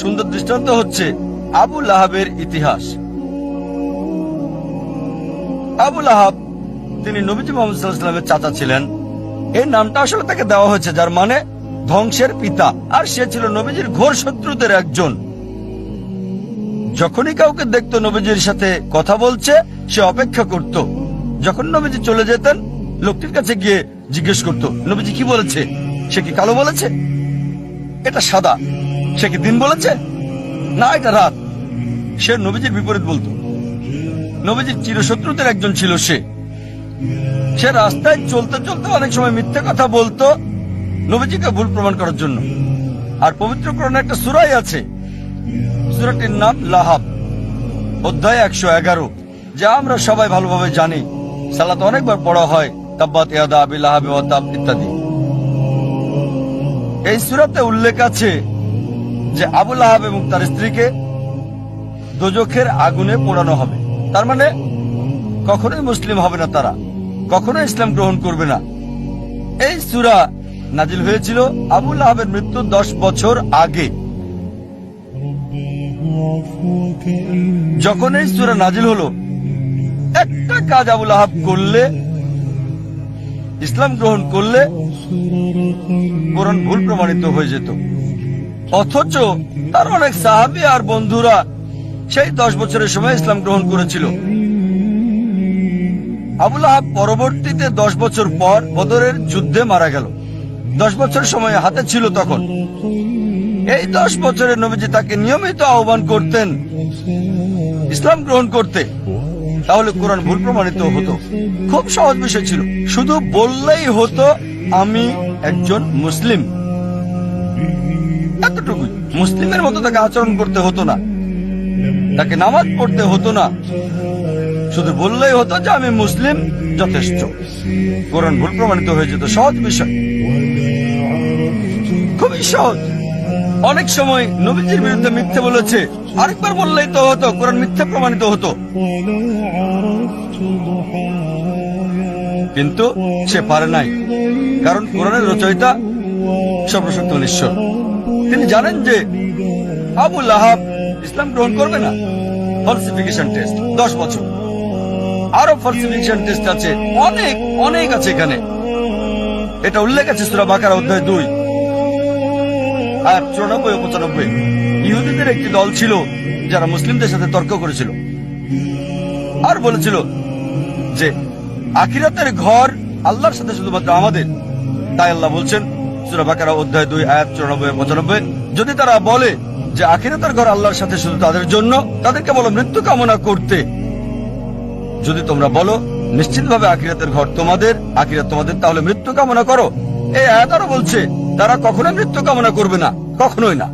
সুন্দর দৃষ্টান্ত হচ্ছে আবু লাহাবের ইতিহাস। আবু লাহাব, তিনি নবীজি মোহাম্মদ সাল্লাল্লাহু চাচা ছিলেন। এই নামটা আসলে তাকে দেওয়া হয়েছে, যার মানে ধ্বংসের পিতা। আর সে ছিল নবীজির ঘোর শত্রুদের একজন। যখনই কাউকে দেখতো নবীজির সাথে কথা বলছে, সে অপেক্ষা করত। যখন নবীজি চলে যেতেন, লোকটির কাছে গিয়ে জিজ্ঞেস করত, নবীজি কি বলেছে? সে কি কালো বলেছে? এটা সাদা। সে কি দিন বলেছে? না, এটা রাত। সে নবীজির বিপরীত বলতো। নবীজির চিরশত্রুদের একজন ছিল সে। সে রাস্তায় চলতে চলতে অনেক সময় মিথ্যে কথা বলতো নবীজিকে ভুল প্রমাণ করার জন্য। আর পবিত্র কোরআনে একটা সুরাই আছে। সুরাটির নাম লাহাব। অধ্যায় একশো এগারো। যা আমরা সবাই ভালোভাবে জানি। সালাত অনেকবার পড়া হয়। তাব্বাত ইয়াদা আবি লাহাবি ইত্যাদি। এই সুরাতে উল্লেখ আছে যে আবুল আহাব এবং তার স্ত্রীকে দোজখের আগুনে পোড়ানো হবে। তার মানে কখনোই মুসলিম হবে না তারা। কখনোই ইসলাম গ্রহণ করবে না। এই সুরা নাজিল হয়েছিল আবুল আহাবের মৃত্যুর দশ বছর আগে। যখন এই সুরা নাজিল হলো, একটা কাজ আবুল আহাব করলে, ইসলাম গ্রহণ করলে, কোরআন ভুল প্রমাণিত হয়ে যেত। অথচ তার অনেক সাহাবি আর বন্ধুরা সেই দশ বছরের সময় ইসলাম গ্রহণ করেছিল। আবুল আহাব পরবর্তীতে দশ বছর পর বদরের যুদ্ধে মারা গেল। দশ বছর সময় হাতে ছিল তখন। এই দশ বছরের নবীজি তাকে নিয়মিত আহ্বান করতেন ইসলাম গ্রহণ করতে। তাহলে কোরআন ভুল প্রমাণিত হতো। খুব সহজ বিষয় ছিল। শুধু বললেই হতো, আমি একজন মুসলিম। মুসলিমের মতো তাকে আচরণ করতে হতো না। তাকে নামাজ পড়তে হতো না। শুধু বললেই হতো যে, আমি মুসলিম, যথেষ্ট। কোরআন ভুল প্রমাণিত হয়ে যেত। সহজ বিষয়। খুবই সহজ। অনেক সময় নবীজির বিরুদ্ধে মিথ্যে বলেছে। আরেকবার বললেই তো হতো, কোরআন মিথ্যে প্রমাণিত হতো। কিন্তু সে পারে নাই। কারণ কোরআনের রচয়িতা সর্বশক্তিমান ঈশ্বর। তিনি জানেন যে আবু লাহাব ইসলাম গ্রহণ করবে না। ফলসিফিকেশন টেস্ট দশ বছর। আরও ফলসিফিকেশন টেস্ট আছে, অনেক অনেক আছে এখানে। এটা উল্লেখ আছে সুরা বাকার অধ্যায় দুই। আর চুরানব্বই পঁচানব্বই। ইহুদিদের একটি দল ছিল যারা মুসলিমদের সাথে তর্ক করেছিল। আর বলেছিল যে আখিরাতের ঘর আল্লাহর সাথে শুধুমাত্র আমাদের। তাই আল্লাহ বলছেন সুরা বাকারা অধ্যায় দুই, আয়াত চুরানব্বই পঁচানব্বই। যদি তারা বলে যে আখিরাতের ঘর আল্লাহর সাথে শুধু তাদের জন্য, তাদেরকে বলো মৃত্যু কামনা করতে। যদি তোমরা বলো, নিশ্চিতভাবে আখিরাতের ঘর তোমাদের, আখিরাত তোমাদের, তাহলে মৃত্যু কামনা করো। এই আয়াত আরও বলছে, তারা কখনোই মৃত্যু কামনা করবে না, কখনোই না।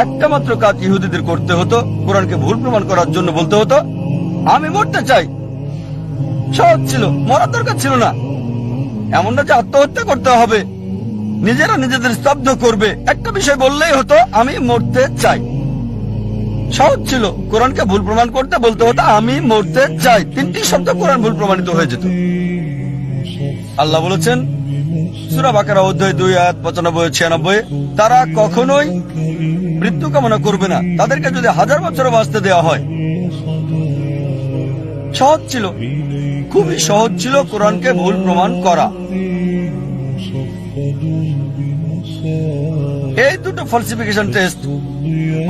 একটা মাত্র কাজ ইহুদিদের করতে হতো, কোরআনকে ভুল প্রমাণ করার জন্য বলতে হতো, আমি মরতে চাই। সহজ ছিল, মরার দরকার ছিল না। এমন না যে আত্মহত্যা করতে হবে। নিজেরা নিজেদের স্তব্ধ করবে। একটা বিষয় বললেই হতো, আমি মরতে চাই। সহজ ছিল। কোরআনকে ভুল প্রমাণ করতে বলতে হতো, আমি মরতে চাই। তিনটি শব্দ কোরআন ভুল প্রমাণিত হয়ে যেত। আল্লাহ বলেছেন, সুরা বাকারা অধ্যায় দুই, আয়াত পঁচানব্বই, ছিয়ানব্বই, তারা কখনোই মৃত্যু কামনা করবে না। তাদেরকে যদি হাজার বছর বাঁচতে দেওয়া হয়। সহজ ছিল। খুবই সহজ ছিল কোরআনকে ভুল প্রমাণ করা। এই দুটো ফলসিফিকেশন টেস্ট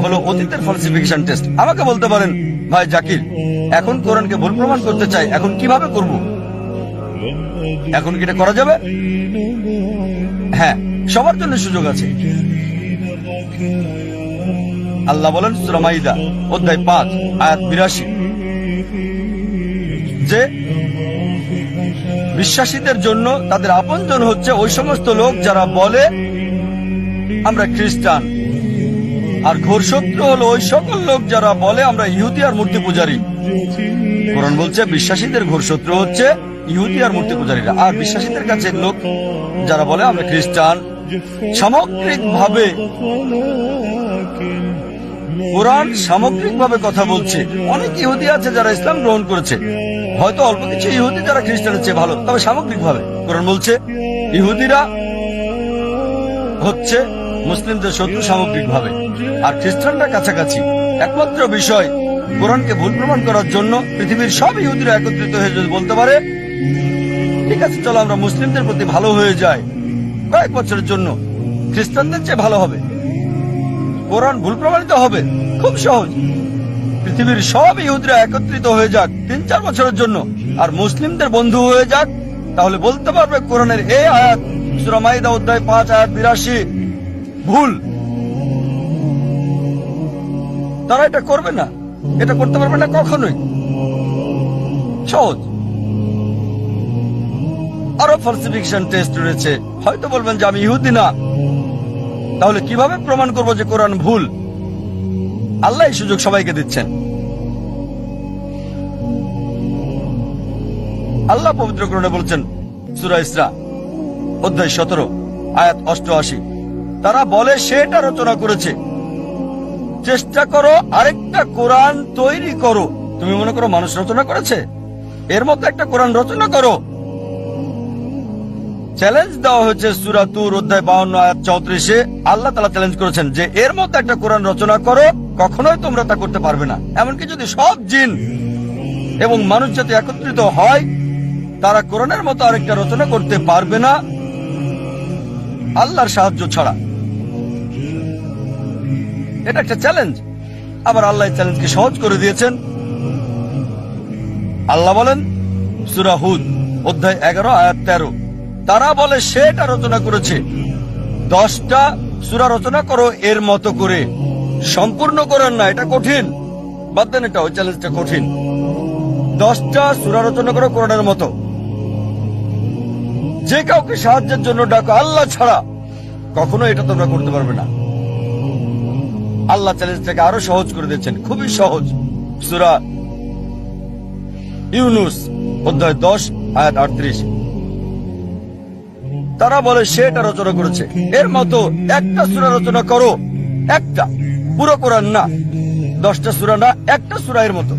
হলো অতীতের ফলসিফিকেশন টেস্ট আমাকে বলতে পারেন, ভাই জাকির, এখন কোরআনকে ভুল প্রমাণ করতে চাই, এখন কীভাবে করব? এখন কি এটা করা যাবে? হ্যাঁ সবার জন্য সুযোগ আছে। আল্লাহ বলেন সুরামাইদা অধ্যায় পাঁচ, আয়াত বিরাশি। যে বিশ্বাসীদের জন্য তাদের আপনজন হচ্ছে ওই সমস্ত লোক যারা বলে, আমরা খ্রিস্টান। আর ঘোর শত্রু হলো ওই সকল লোক যারা বলে, আমরা ইহুদি আর মূর্তি পূজারী। কোরআন বলছে, বিশ্বাসীদের ঘোর শত্রু হচ্ছে ইহুদি আর মূর্তি পূজারীরা। আর বিশ্বাসীদের কাছে লোক যারা বলে, আমরা খ্রিস্টান। সামগ্রিক ভাবে কোরআন সামগ্রিক ভাবে কথা বলছে। অনেক ইহুদি আছে যারা ইসলাম গ্রহণ করেছে। হয়তো অল্প কিছু ইহুদি যারা খ্রিস্টানের চেয়ে ভালো, তবে সামগ্রিক ভাবে কোরআন বলছে, ইহুদিরা হচ্ছে মুসলিমদের শত্রু সামগ্রিকভাবে। আর খ্রিস্টানরা কাছাকাছি। একমাত্র বিষয় কোরআনকে ভুল প্রমাণ করার জন্য পৃথিবীর সব ইহুদিরা একত্রিত হয়ে যদি বলতে পারে, ঠিক আছে, চলো আমরা মুসলিমদের প্রতি ভালো হয়ে যাই। কয়েক বছরের জন্য খ্রিস্টানদের চেয়ে ভালো হবে। কোরআন ভুল প্রমাণিত হবে। খুব সহজ। পৃথিবীর সব ইহুদিরা একত্রিত হয়ে যাক তিন, চার বছরের জন্য। আর মুসলিমদের বন্ধু হয়ে যাক, তাহলে বলতে পারবে কোরআনের এই আয়াত, সূরা মাইদা অধ্যায় পাঁচ, আয়াত বিরাশি। ভুল। তারা এটা করবে না। এটা করতে পারবে না কখনোই। সহজ। আরও ফলসিফিকেশন টেস্ট রয়েছে। হয়তো বলবেন যে আমি ইহুদি না। তাহলে কীভাবে প্রমাণ করব যে কোরআন ভুল? আল্লাহ সুযোগ সবাইকে দিচ্ছেন। আল্লাহ পবিত্র করণে বলছেন, সুরা ইসরা, অধ্যায় সতেরো, আয়াত অষ্টআশি। তারা বলে, সেটা রচনা করেছে। চেষ্টা করো, আরেকটা কোরআন তৈরি করো। তুমি মনে করো মানুষ রচনা করেছে? এর মধ্যে একটা কোরআন রচনা করো। চ্যালেঞ্জ দেওয়া হয়েছে সুরাতুর অধ্যায় বাউন্ন আয়াত চৌত্রিশে। আল্লাহ তালা চ্যালেঞ্জ করেছেন যে এর মতো একটা কোরআন রচনা করো, কখনোই তোমরা তা করতে পারবে না। এমনকি যদি সব জিন এবং মানুষ যাতে একত্রিত হয়, তারা কোরআনের মতো আরেকটা রচনা করতে পারবে না, আল্লাহর সাহায্য ছাড়া। এটা একটা চ্যালেঞ্জ আবার আল্লাহ চ্যালেঞ্জকে সহজ করে দিয়েছেন। আল্লাহ বলেন সুরাহুদ অধ্যায় এগারো, আয়াত তেরো। তারা বলে, সেটা রচনা করেছে। দশটা সুরা রচনা করো এর মতো করে। সম্পূর্ণ করেন না, এটা কঠিন। বাদ দেন এটা, ওই চ্যালেঞ্জটা কঠিন। দশটা সুরা রচনা করো কোরআনের মতো। যে কাউকে সাহায্যের জন্য ডাকো, আল্লাহ ছাড়া। কখনো এটা তোমরা করতে পারবে না। আল্লাহ চ্যালেঞ্জটাকে আরও সহজ করে দিয়েছেন, খুবই সহজ। সুরা ইউনুস, অধ্যায় দশ, আয়াত আটত্রিশ। তারা বলে, সে এটা রচনা করেছে। এর মতো একটা সুরা রচনা করো, একটা। পুরো কোরআন না। দশটা সুরা না, একটা সুরা এর মতো।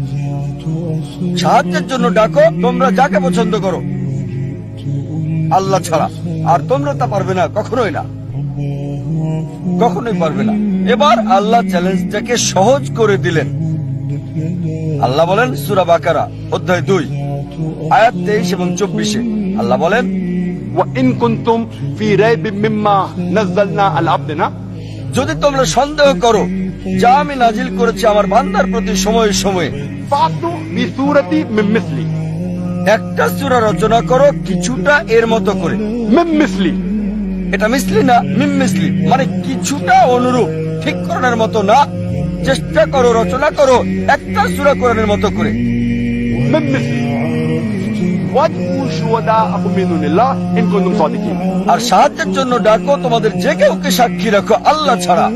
সাহায্যের জন্য ডাকো, তোমরা যাকে পছন্দ করো। আল্লাহ ছাড়া। আর তোমরা তা পারবে না, কখনোই না। কখনোই পারবে না। এবার আল্লাহ চ্যালেঞ্জটাকে সহজ করে দিলেন। আল্লাহ বলেন, সুরা বাকারা, অধ্যায় দুই, আয়াত তেইশ এবং চব্বিশে। আল্লাহ বলেন ইন কুনতুম ফি রাইবিম মিম্মা নাযালনা আলা আবদিনা যদি তোমরা সন্দেহ করো যা আমি নাজিল করেছি আমার বান্দার প্রতি সময়ে সময়ে ফাতু বিসুরাতি মিমিসলি একটা সূরা রচনা করো কিছুটা এর মতো করে। মিমিসলি এটা মিসলি না মিমিসলি মানে কিছুটা অনুরূপ ঠিক করণের মতো না। চেষ্টা করো রচনা করো একটা সূরা কোরআনের মতো করে। মিমিসলি আর সাহায্যের জন্য ডাকো তোমাদের যে কেউকে সাক্ষী রাখো আল্লাহ ছাড়া।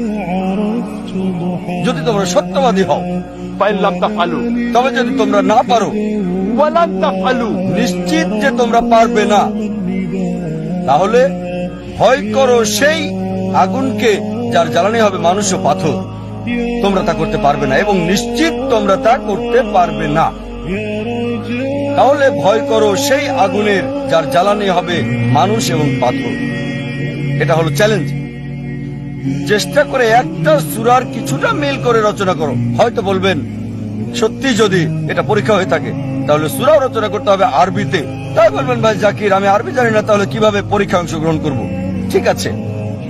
যদি তোমরা সত্যবাদী হও পাইলাম তা ফালু তবে যদি তোমরা না পারো নিশ্চিত যে তোমরা পারবে না। তাহলে ভয় করো সেই আগুনকে যার জ্বালানি হবে মানুষ ও পাথর। তোমরা তা করতে পারবে না এবং নিশ্চিত তোমরা তা করতে পারবে না। তাহলে ভয় করো, সেই আগুনের যার জ্বালানি হবে মানুষ এবং পাথর। এটা হলো চ্যালেঞ্জ চেষ্টা করে একটা সুরার কিছুটা মিল করে রচনা করো। হয়তো বলবেন, সত্যি যদি এটা পরীক্ষা হয়ে থাকে, তাহলে সুরাও রচনা করতে হবে আরবিতে। তাই বলবেন, ভাই জাকির, আমি আরবি জানি না, তাহলে কীভাবে পরীক্ষা অংশগ্রহণ করব? ঠিক আছে।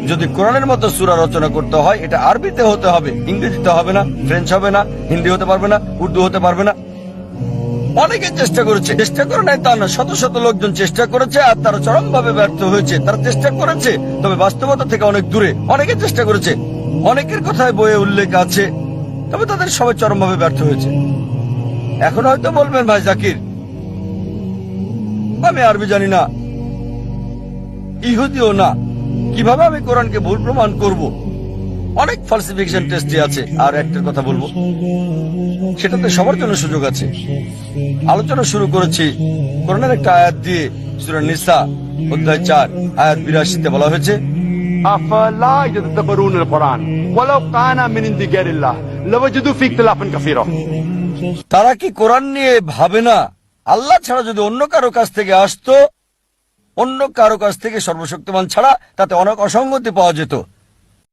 যদি কোরআনের মতো সুরা রচনা করতে হয়, এটা আরবিতে হতে হবে, ইংরেজিতে হবে না, ফ্রেঞ্চ হবে না, হিন্দি হতে পারবে না, উর্দু হতে পারবে না। অনেকে চেষ্টা করেছে, চেষ্টা করে নাই তা না, শত শত লোকজন চেষ্টা করেছে আর তারা চরম ভাবে ব্যর্থ হয়েছে। তারা চেষ্টা করেছে, তবে বাস্তবতা থেকে অনেক দূরে। অনেকে চেষ্টা করেছে, অনেকের কথায় বইয়ে উল্লেখ আছে, তবে তাদের সবাই চরম ভাবে ব্যর্থ হয়েছে। এখন হয়তো বলবেন, ভাই জাকির, আমি আরবি জানি না, ইহুদিও না। কীভাবে আমি কোরআনকে ভুল প্রমাণ করব? অনেক ফলসিফিকেশন টেস্টই আছে আর একটার কথা বলব। সেটাতে সবার জন্য সুযোগ আছে। আলোচনা শুরু করেছি করোনার একটা আয়াত দিয়ে সুরা নিসা অধ্যায় চার আয়াত বিরাশিতে বলা হয়েছে আফালা ইয়াতাদাব্বারুন আল কোরআন ওয়ালাউ কানা মিন ইনদিগারিল্লাহ লাওয়াজিদু ফি ইখতিলাফান কাসীরা। তারা কি কোরআন নিয়ে ভাবে না? আল্লাহ ছাড়া যদি অন্য কারও কাছ থেকে আসতো অন্য কারও কাছ থেকে সর্বশক্তিমান ছাড়া তাতে অনেক অসঙ্গতি পাওয়া যেত।